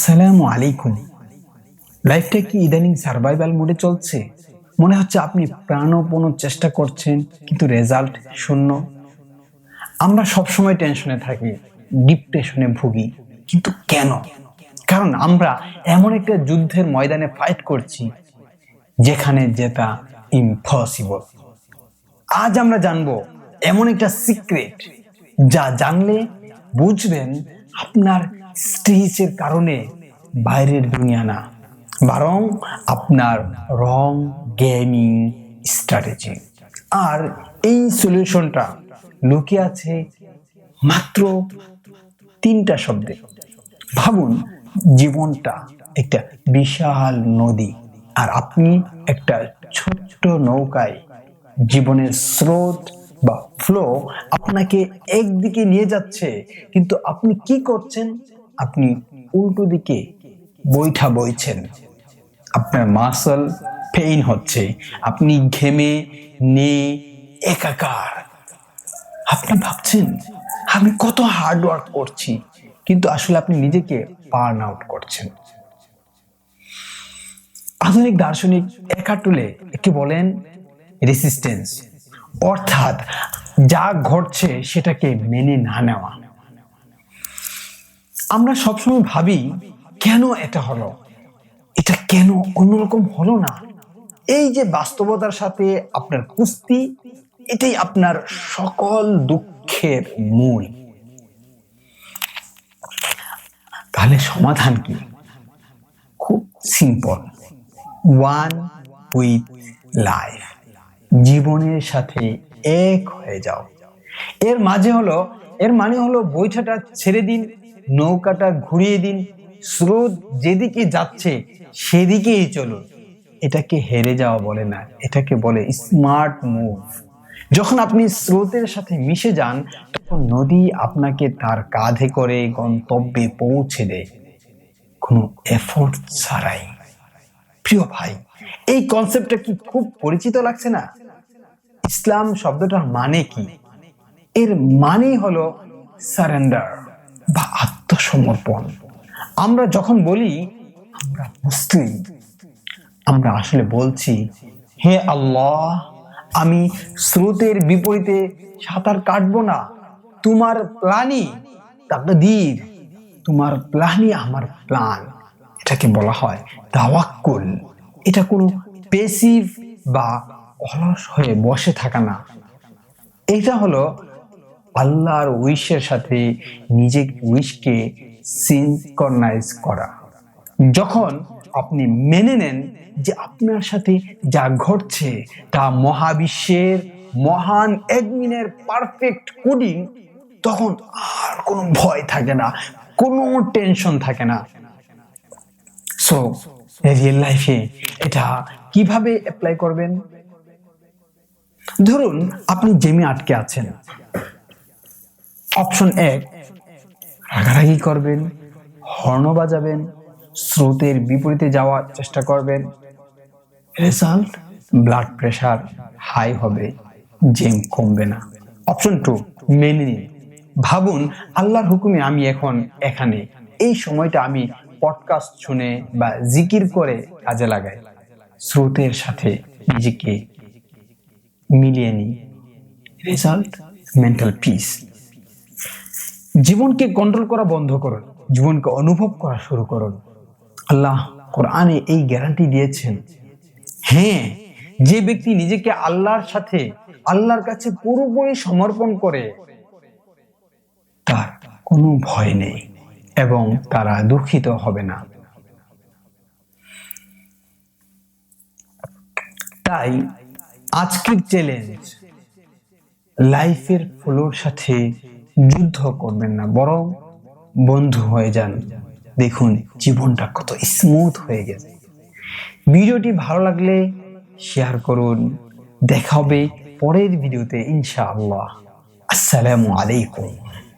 আসসালামু আলাইকুম। লাইফটা কি ইদানিং সার্ভাইভাল মোডে চলছে? মনে হচ্ছে আপনি প্রাণপণ চেষ্টা করছেন, কিন্তু রেজাল্ট শূন্য। আমরা সবসময় টেনশনে থাকি ডিপ্রেশনে ভুগি, কিন্তু কেন? কারণ আমরা এমন একটা যুদ্ধের ময়দানে ফাইট করছি, যেখানে জেতা ইম্পসিবল আজ আমরা জানব এমন একটা সিক্রেট যা জানলে বুঝবেন আপনার স্ট্রেসের কারণে বাইরের দুনিয়া না, বরং আপনার রং গেমিং স্ট্র্যাটেজি আর এই সলিউশনটা লুকিয়ে আছে মাত্র তিনটা শব্দে। ভাবুন, জীবনটা একটা বিশাল নদী, আর আপনি একটা ছোট্ট নৌকায় জীবনের স্রোত বা ফ্লো আপনাকে একদিকে নিয়ে যাচ্ছে, কিন্তু আপনি কি করছেন? আপনি উল্টো দিকে বৈঠা বইছেন। আপনার মাসল পেইন হচ্ছে। আপনি ঘেমে নে একাকার। আপনি ভাবছেন, আমি কত হার্ড ওয়ার্ক করছি, কিন্তু আসলে আপনি নিজেকে বার্ন আউট করছেন। আধুনিক দার্শনিক একাটুলে একে বলেন? রেসিস্টেন্স অর্থাৎ যা ঘটছে সেটাকে মেনে না নেওয়া। আমরা সবসময় ভাবি, কেন এটা হলো? এটা কেন অন্যরকম হলো না? এই যে বাস্তবতার সাথে আপনার কুস্তি, এটাই আপনার সকল দুঃখের মূল। তাহলে সমাধান কি? খুব সিম্পল ওয়ান উইথ লাইফ জীবনের সাথে এক হয়ে যাও। এর মাঝে হলো, এর মানে হলো বৈঠাটা ছেড়ে দিন নৌকাটা ঘুরিয়ে দিন। স্রোত যেদিকে যাচ্ছে, সেদিকেই চলুন। এটাকে হেরে যাওয়া বলে না, এটাকে বলে স্মার্ট মুভ যখন আপনি স্রোতের সাথে মিশে যান, তখন নদী আপনাকে তার কাঁধে করে গন্তব্যে পৌঁছে দেয়। কোনো এফোর্ট ছাড়াই। প্রিয় ভাই, এই কনসেপ্টটা কি খুব পরিচিত লাগছে না? ইসলাম শব্দটার মানে কি? এর মানে হলো সারেন্ডার বা আত্মসমর্পণ আমরা যখন বলি, আমরা মুসলিম, আমরা আসলে বলছি, হে আল্লাহ, আমি স্রোতের বিপরীতে সাঁতার কাটবো না। তোমার প্ল্যানই তাকদীর, তোমার প্ল্যানই আমার প্ল্যান এটাকে বলা হয় তাওয়াক্কুল। এটা কোনো পেসিভ বা অলস হয়ে বসে থাকা না। এটা হলো আল্লাহর উইশের সাথে নিজে উইশকে সিনকর্নাইজ করা। যখন আপনি মেনে নেন যে আপনার সাথে যা ঘটছে তা মহাবিশ্বের মহান এডমিনের পারফেক্ট কোডিং, তখন আর কোনো ভয় থাকে না, কোনো টেনশন থাকে না। সো রিয়েল লাইফে এটা কীভাবে অ্যাপ্লাই করবেন? ধরুন, আপনি জেমে আটকে আছেন। অপশন এক রাগারাগি করবেন, হর্ন বাজাবেন, স্রোতের বিপরীতে যাওয়ার চেষ্টা করবেন। রেজাল্ট, ব্লাড প্রেশার হাই হবে, জেম কমবে না। অপশন টু, মেনে নিন। ভাবুন, আল্লাহর হুকুমে আমি এখন এখানে। এই সময়টা আমি পডকাস্ট শুনে বা জিকির করে কাজে লাগাই। স্রোতের সাথে নিজেকে মিলিয়ে নিই। রেজাল্ট মেন্টাল পিস জীবনকে কন্ট্রোল করা বন্ধ করুন, জীবনকে অনুভব করা শুরু করুন। আল্লাহ কোরআনে এই গ্যারান্টি দিয়েছেন। হ্যাঁ যে ব্যক্তি নিজেকে আল্লাহর সাথে, আল্লাহর কাছে পুরোপুরি সমর্পণ করে, তার কোনো ভয় নেই এবং তারা দুঃখিত হবে না। তাই আজকের চ্যালেঞ্জ লাইফের ফ্লোর সাথে যুদ্ধ করবেন না, বরং বন্ধু হয়ে যান। দেখুন, জীবনটা কত স্মুথ হয়ে গেছে। ভিডিওটি ভালো লাগলে শেয়ার করুন। দেখা হবে পরের ভিডিওতে, ইনশাআল্লাহ। আসসালামু আলাইকুম।